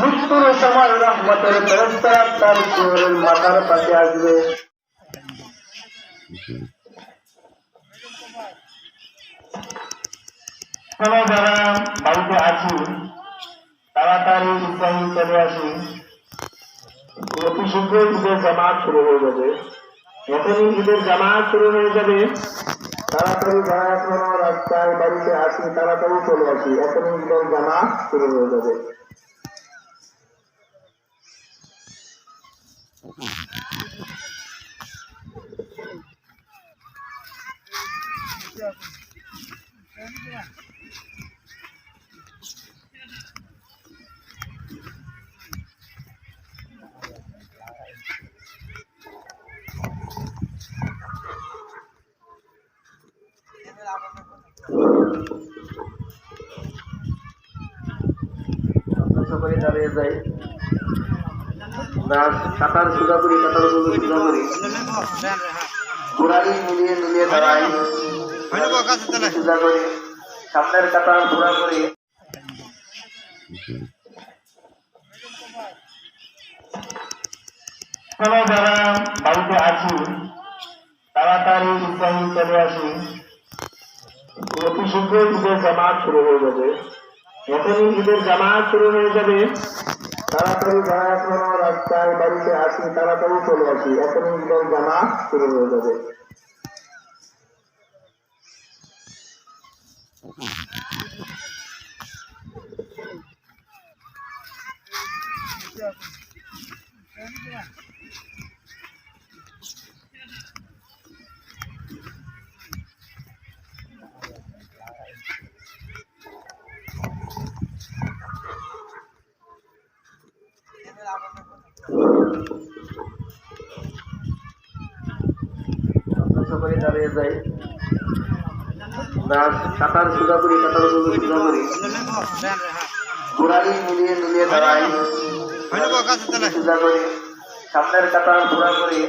মৃত্যুর সময় রহমতের ফেরেশতা তার চোরের মাথার পাশে আসবে। চলো যারা বাড়িতে আছি তাড়াতাড়ি ইসলামী চলে আসি। অতি শীঘ্র ঈদের জামাত শুরু হয়ে যাবে। যখনই ঈদের জামাত শুরু হয়ে যাবে, তাড়াতাড়ি যারা এখনও রাস্তায় বাড়িতে আসি তাড়াতাড়ি চলে আসি। এখনই ঈদের জামাত শুরু হয়ে যাবে। করে যাই কাতার সুদা করি কাতার সুদা করি। ঘোড়াই মিলিয়ে মিলিয়ে দাঁড়াই। সুদা করি। সামনের কাতার ঘোড়া করি। যারা বাড়িতে আছি, তাড়াতাড়ি ইসলামী চলে আসি। অতি শীঘ্র ঈদের জামাত শুরু হয়ে যাবে। যখনই ঈদের জামাত শুরু হয়ে যাবে তাড়াতাড়ি যারা এখনও রাস্তায় বাড়িতে আসি তাড়াতাড়ি চলে আসি। এখন ঈদের জামা শুরু হয়ে যাবে। করে দাঁড়িয়ে যাই কাতার সুদা করি কাতার সুদা করি ঘোড়াই মিলিয়ে মিলিয়ে দাঁড়াই। সুদা করি সামনের কাতার ঘোরা করি